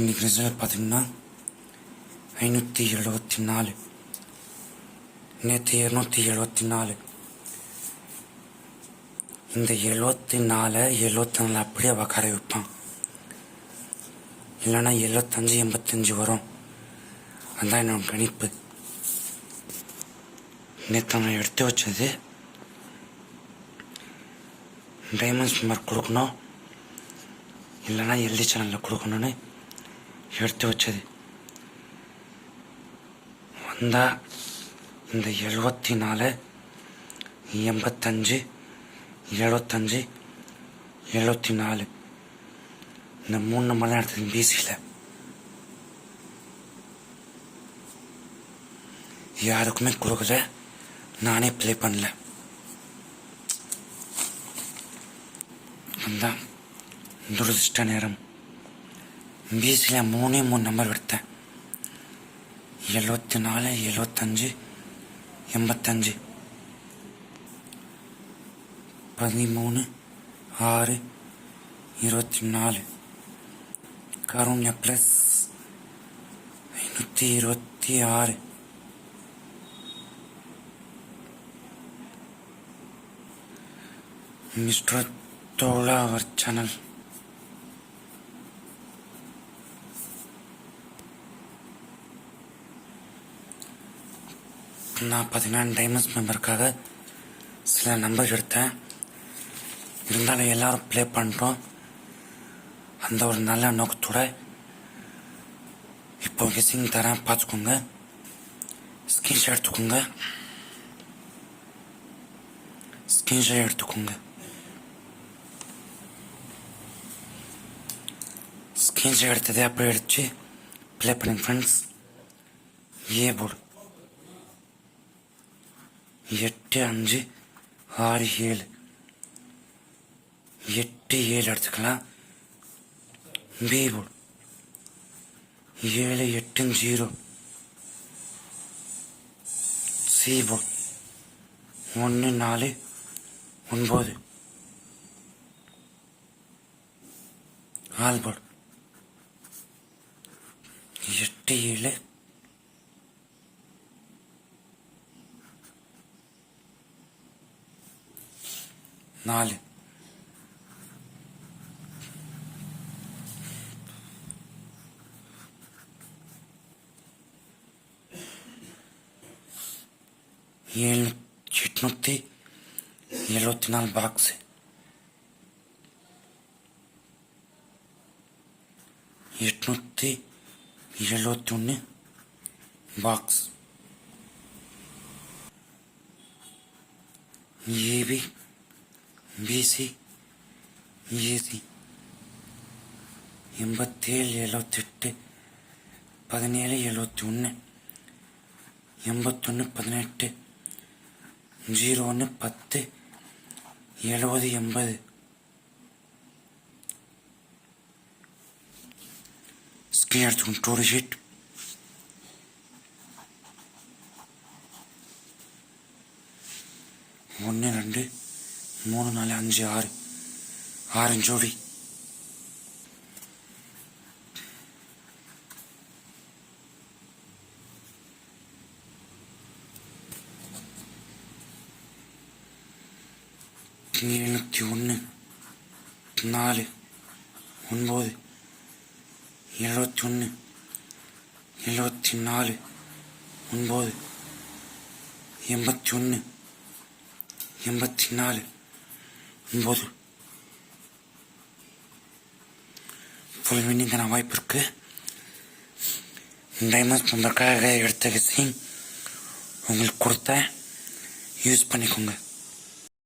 இன்னைக்கு ரிசல்ட் பார்த்தீங்கன்னா ஐநூற்றி எழுபத்தி நாலு நேற்று இரநூத்தி எழுபத்தி நாலு இந்த எழுபத்தி நாலு எழுபத்தி நாலு அப்படியே உக்கார வைப்பான் இல்லைன்னா எழுபத்தஞ்சி எண்பத்தஞ்சு வரும். அதான் என்னோட கணிப்பு. நேற்று நான் எடுத்து வச்சது டைமண்ட்ஸ் மார்க் கொடுக்கணும். இல்லைன்னா எல்டி சேனலில் கொடுக்கணும்னு எடுத்து வச்சது. வந்தா இந்த எழுபத்தி நாலு எண்பத்தஞ்சு எழுபத்தஞ்சு எழுபத்தி நாலு இந்த மூணு நம்பர்லாம் எடுத்தது பிசியில் யாருக்குமே கொடுக்கல. நானே ப்ளே பண்ணல. வந்தான் துரதிருஷ்ட நேரம். பிசியில் மூணே மூணு நம்பர் எடுத்தேன் எழுபத்தி நாலு எழுபத்தஞ்சு எண்பத்தஞ்சு. பதிமூணு ஆறு இருபத்தி நாலு கருண்யா ப்ளஸ் ஐநூற்றி இருபத்தி ஆறு. மிஸ்டர் தோலா அவர் சேனல் நான் பார்த்தீங்கன்னா டைமண்ட்ஸ் மெம்பருக்காக சில நம்பர் எடுத்தேன். இருந்தாலும் எல்லாரும் ப்ளே பண்ணுறோம் அந்த ஒரு நல்ல நோக்கத்தோட இப்போ கெஸிங் தரேன். பார்த்துக்கோங்க. ஸ்கிரீன்ஷாட் எடுத்துக்கோங்க. ஸ்கிரீன்ஷாட் எடுத்துக்கோங்க. ஸ்கிரீன்ஷாட் எடுத்ததே அப்படியே எடுத்து ப்ளே பண்ணுங்க ஃப்ரெண்ட்ஸ் ஏ போர்டு எட்டு அஞ்சு ஆறு ஏழு. எட்டு ஏழு எடுத்துக்கலாம். பி போர்டு ஏழு எட்டு ஜீரோ. சி போர்டு ஒன்று நாலு ஒன்பது. ஆல்போர்ட் எட்டு ஏழு. நாலு ஏழு எட்நூத்தி எழுபத்தி நாலு பாக்ஸ் எட்நூத்தி எழுபத்தி ஒன்று பாக்ஸ் ஏபி பிசி ஏசி எண்பத்தேழு எழுபத்தெட்டு பதினேழு எழுபத்தி ஒன்று எண்பத்தொன்று பதினெட்டு ஜீரோ ஒன்று பத்து எழுபது எண்பது ஸ்க்ரீன் எடுத்துக்கணும் டோடு ஷீட் ஒன்று ரெண்டு மூணு நாலு அஞ்சு ஆறு. ஆரஞ்சோடி ஜோடி. எழுநூற்றி ஒன்று நாலு ஒன்பது எழுபத்தி ஒன்று எழுபத்தி நாலு ஒன்பது எண்பத்தி ஒன்று எண்பத்தி நாலு. போது ஃபுல் வின்னிங்கான வாய்ப்பு இருக்கு டைமண்ட்ஸ் மெம்பருக்காக எடுத்த விஷயம் உங்களுக்கு கொடுத்தேன். யூஸ் பண்ணிக்கோங்க.